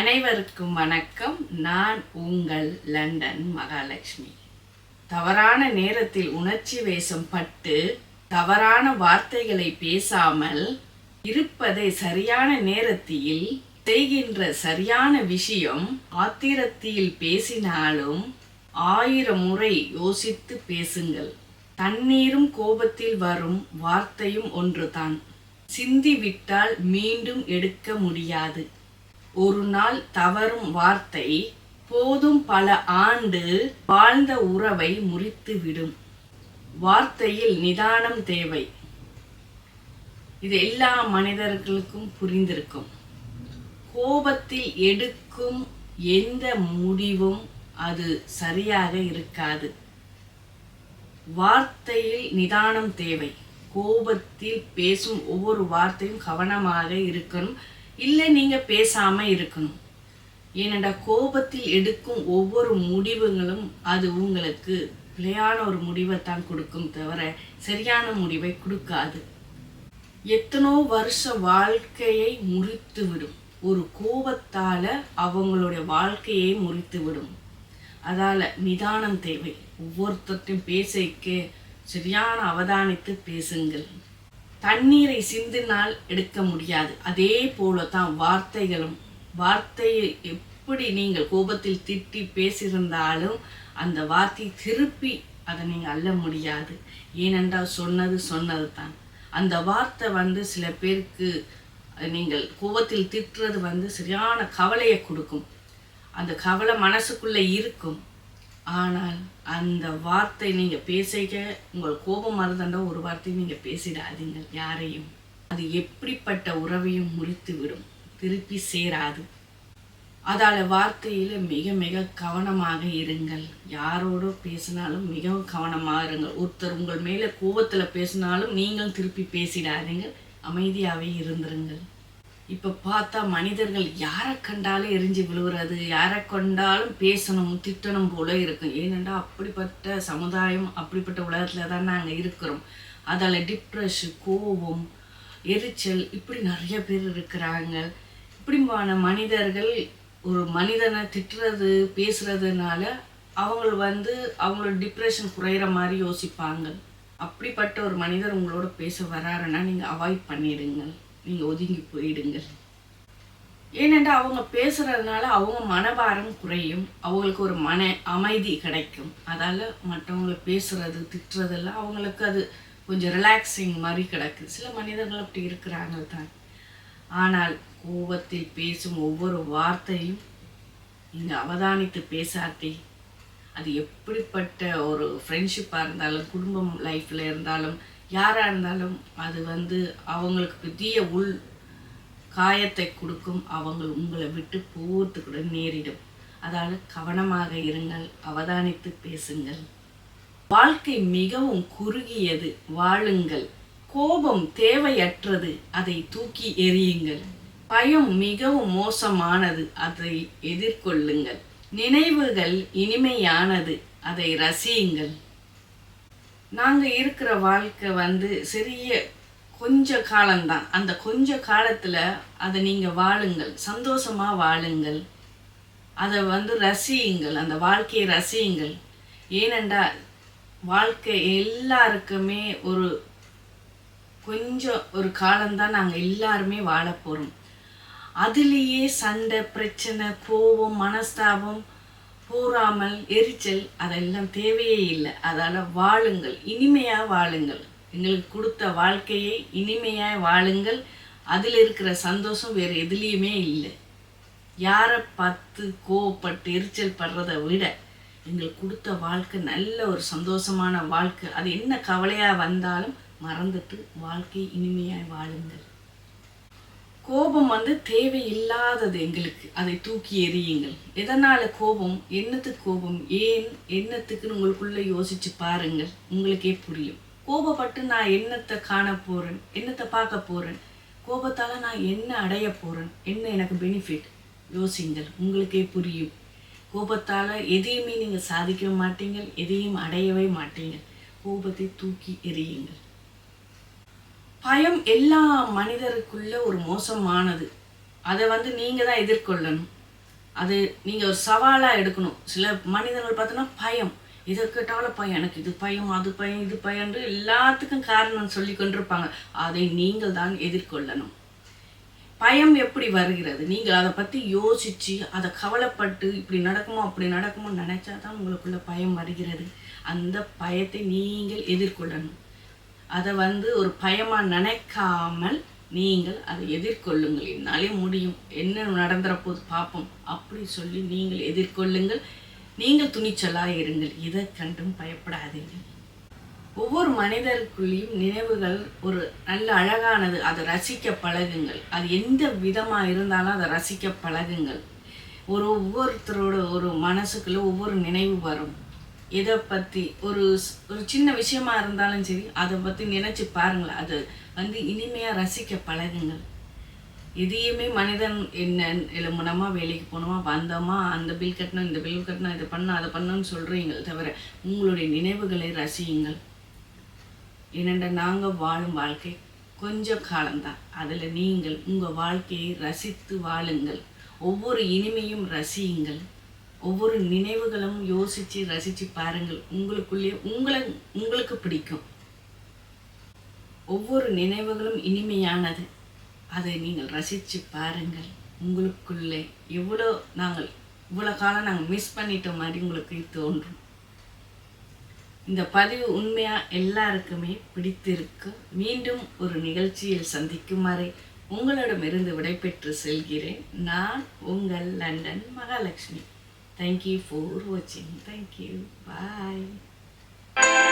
அனைவருக்கும் வணக்கம். நான் உங்கள் லண்டன் மகாலட்சுமி. தவறான நேரத்தில் உணர்ச்சி வேஷம் பட்டு தவறான வார்த்தைகளை பேசாமல் இருப்பதை சரியான நேரத்தில் செய்கின்ற சரியான விஷயம் ஆத்திரத்தில் பேசினாலும் ஆயிரம் முறை யோசித்து பேசுங்கள். தண்ணீரும் கோபத்தில் வரும் வார்த்தையும் ஒன்றுதான். சிந்திவிட்டால் மீண்டும் எடுக்க முடியாது. ஒரு நாள் தவறும் வார்த்தை போதும் பல ஆண்டு வாழ்ந்த உறவை முறித்து விடும். வார்த்தையில் நிதானம் தேவை. இது எல்லா மனிதர்களுக்கும் புரிந்திருக்கும். கோபத்தில் எடுக்கும் எந்த முடிவும் அது சரியாக இருக்காது. வார்த்தையில் நிதானம் தேவை. கோபத்தில் பேசும் ஒவ்வொரு வார்த்தையும் கவனமாக இருக்கணும். இல்லை நீங்கள் பேசாமல் இருக்கணும். ஏனென்றா கோபத்தில் எடுக்கும் ஒவ்வொரு முடிவுகளும் அது உங்களுக்கு பிழையான ஒரு முடிவை தான் கொடுக்கும் தவிர சரியான முடிவை கொடுக்காது. எத்தனோ வருஷ வாழ்க்கையை முறித்து விடும் ஒரு கோபத்தால் அவங்களுடைய வாழ்க்கையை முறித்து விடும் அதால் நிதானம் தேவை. ஒவ்வொருத்தர்ட்டையும் பேசிக்க சரியான அவதானித்து பேசுங்கள். தண்ணீரை சிந்தினால் எடுக்க முடியாது. அதே போல தான் வார்த்தைகளும். வார்த்தையை எப்படி நீங்கள் கோபத்தில் திட்டி பேசியிருந்தாலும் அந்த வார்த்தை திருப்பி அதை நீங்கள் அள்ள முடியாது. ஏனென்றால் சொன்னது சொன்னது தான் அந்த வார்த்தை வந்து சில பேருக்கு நீங்கள் கோபத்தில் திட்டுறது வந்து சரியான கவலையை கொடுக்கும். அந்த கவலை மனசுக்குள்ளே இருக்கும். ஆனால் அந்த வார்த்தை நீங்கள் பேசிக்க உங்கள் கோபம் மறந்தாண்ட ஒரு வார்த்தை நீங்கள் பேசிடாதீங்க யாரையும். அது எப்படிப்பட்ட உறவையும் முறித்து விடும் திருப்பி சேராது. அதால வார்த்தையில் மிக மிக கவனமாக இருங்கள். யாரோட பேசினாலும் மிகவும் கவனமாக இருங்கள். ஒருத்தர் உங்கள் மேலே கோபத்தில் பேசினாலும் நீங்கள் திருப்பி பேசிடாதீங்க அமைதியாகவே இருந்துருங்கள். இப்போ பார்த்தா மனிதர்கள் யாரை கண்டாலும் எரிஞ்சு விழுகிறது யாரை கொண்டாலும் பேசணும் திட்டணும் போல இருக்கும். ஏனென்றா அப்படிப்பட்ட சமுதாயம் அப்படிப்பட்ட உலகத்தில் தான் நாங்கள் இருக்கிறோம். அதால் டிப்ரெஷன் கோபம் எரிச்சல் இப்படி நிறைய பேர் இருக்கிறாங்க. இப்படிமான மனிதர்கள் ஒரு மனிதனை திட்டுறது பேசுறதுனால அவங்க வந்து அவங்களோட டிப்ரெஷன் குறையிற மாதிரி யோசிப்பாங்க. அப்படிப்பட்ட ஒரு மனிதர் உங்களோட பேச வராருன்னா நீங்கள் அவாய்ட் பண்ணிடுங்கள். நீங்கள் ஒதுங்கி போயிடுங்கள். ஏனென்றால் அவங்க பேசுறதுனால அவங்க மனபாரம் குறையும். அவங்களுக்கு ஒரு மன அமைதி கிடைக்கும். அதால் மற்றவங்களை பேசுறது திட்டுறதெல்லாம் அவங்களுக்கு அது கொஞ்சம் ரிலாக்ஸிங் மாதிரி கிடக்கு. சில மனிதர்கள் அப்படி இருக்கிறாங்க தான். ஆனால் கோபத்தில் பேசும் ஒவ்வொரு வார்த்தையும் நீங்கள் அவதானித்து பேசாதே. அது எப்படிப்பட்ட ஒரு ஃப்ரெண்ட்ஷிப்பாக இருந்தாலும் குடும்பம் லைஃப்பில் இருந்தாலும் யாராக இருந்தாலும் அது வந்து அவங்களுக்கு பெரிய உள் காயத்தை கொடுக்கும். அவங்க உங்களை விட்டு போகிறது கூட நேரிடும். அதால் கவனமாக இருங்கள் அவதானித்து பேசுங்கள். வாழ்க்கை மிகவும் குறுகியது வாழுங்கள். கோபம் தேவையற்றது அதை தூக்கி எறியுங்கள். பயம் மிகவும் மோசமானது அதை எதிர்கொள்ளுங்கள். நினைவுகள் இனிமையானது அதை ரசியுங்கள். நாங்கள் இருக்கிற வாழ்க்கை வந்து சிறிய கொஞ்ச காலம்தான். அந்த கொஞ்ச காலத்தில் அதை நீங்கள் வாழுங்கள். சந்தோஷமாக வாழுங்கள். அதை வந்து ரசியுங்கள். அந்த வாழ்க்கையை ரசியுங்கள். ஏனெண்டா வாழ்க்கை எல்லாருக்குமே ஒரு கொஞ்சம் ஒரு காலம்தான் நாங்கள் எல்லாருமே வாழ போகிறோம் அதுலேயே சண்டை பிரச்சனை கோபம் மனஸ்தாபம் கூறாமல் எரிச்சல் அதெல்லாம் தேவையே இல்லை. அதால் வாழுங்கள். இனிமையாக வாழுங்கள். எங்களுக்கு கொடுத்த வாழ்க்கையை இனிமையாக வாழுங்கள். அதில் இருக்கிற சந்தோஷம் வேறு எதுலேயுமே இல்லை. யாரை பார்த்து கோவப்பட்டு எரிச்சல் படுறதை விட எங்களுக்கு கொடுத்த வாழ்க்கை நல்ல ஒரு சந்தோஷமான வாழ்க்கை. அது என்ன கவலையாக வந்தாலும் மறந்துட்டு வாழ்க்கை இனிமையாக வாழுங்கள். கோபம் வந்து தேவையில்லாதது எங்களுக்கு. அதை தூக்கி எறியுங்கள். எதனால் கோபம்? என்னத்துக்கு கோபம்? ஏன் என்னத்துக்குன்னு உங்களுக்குள்ளே யோசிச்சு பாருங்கள். உங்களுக்கே புரியும். கோபப்பட்டு நான் என்னத்தை காண போகிறேன் என்னத்தை பார்க்க போகிறேன் கோபத்தால் நான் என்ன அடைய போகிறேன் என்ன எனக்கு பெனிஃபிட் யோசிங்கள். உங்களுக்கே புரியும். கோபத்தால் எதையுமே நீங்கள் சாதிக்க மாட்டீங்கள். எதையும் அடையவே மாட்டீங்க கோபத்தை தூக்கி எறியுங்கள். பயம் எல்லா மனிதருக்குள்ள ஒரு மோசமானது. அதை வந்து நீங்கள் தான் எதிர்கொள்ளணும். அது நீங்கள் ஒரு சவாலாக எடுக்கணும். சில மனிதர்கள் பார்த்தோன்னா பயம். இதை கேட்டாலும் பயம். எனக்கு இது பயம் அது பயம் இது பயன்று எல்லாத்துக்கும் காரணம் சொல்லி கொண்டிருப்பாங்க. அதை நீங்கள் தான் எதிர்கொள்ளணும். பயம் எப்படி வருகிறது? நீங்கள் அதை பற்றி யோசித்து அதை கவலைப்பட்டு இப்படி நடக்குமோ அப்படி நடக்குமோ நினச்சா தான் உங்களுக்குள்ள பயம் வருகிறது. அந்த பயத்தை நீங்கள் எதிர்கொள்ளணும். அதை வந்து ஒரு பயமாக நினைக்காமல் நீங்கள் அதை எதிர்கொள்ளுங்கள். என்னாலே முடியும். என்ன நடந்துற போது பார்ப்போம் அப்படி சொல்லி நீங்கள் எதிர்கொள்ளுங்கள். நீங்கள் துணிச்சலாக இருங்கள். இதை கண்டும் பயப்படாதீர்கள் ஒவ்வொரு மனிதருக்குள்ளேயும் நினைவுகள் ஒரு நல்ல அழகானது. அதை ரசிக்க பழகுங்கள். அது எந்த விதமாக இருந்தாலும் அதை ரசிக்க பழகுங்கள். ஒரு ஒவ்வொருத்தரோட ஒரு மனசுக்குள்ள ஒவ்வொரு நினைவு வரும். எதை பற்றி ஒரு ஒரு சின்ன விஷயமா இருந்தாலும் சரி அதை பற்றி நினச்சி பாருங்களேன். அது வந்து இனிமையாக ரசிக்க பழகுங்கள். எதையுமே மனிதன் என்ன எலும்புனமா வேலைக்கு போனோமா வந்தோமா அந்த பில் கட்டணும் இந்த பில் கட்டணும் இதை பண்ணணும் அதை பண்ணணும்னு சொல்கிறீங்கள் தவிர உங்களுடைய நினைவுகளை ரசியுங்கள். ஏனென்ற நாங்கள் வாழும் வாழ்க்கை? கொஞ்சம் காலம்தான். அதில் நீங்கள் உங்கள் வாழ்க்கையை ரசித்து வாழுங்கள். ஒவ்வொரு இனிமையும் ரசியுங்கள். ஒவ்வொரு நினைவுகளும் யோசித்து ரசித்து பாருங்கள். உங்களுக்குள்ளே உங்களை உங்களுக்கு பிடிக்கும். ஒவ்வொரு நினைவுகளும் இனிமையானது. அதை நீங்கள் ரசித்து பாருங்கள். உங்களுக்குள்ளே எவ்வளோ நாங்கள் இவ்வளோ காலம் நாங்கள் மிஸ் பண்ணிட்ட மாதிரி உங்களுக்கு தோன்றும். இந்த பதிவு உண்மையாக எல்லாருக்குமே பிடித்திருக்கு. மீண்டும் ஒரு நிகழ்ச்சியில் சந்திக்கும் வரை உங்களிடமிருந்து விடைபெற்று செல்கிறேன். நான் உங்கள் London Mahalakshmi. Thank you for watching. Thank you. Bye.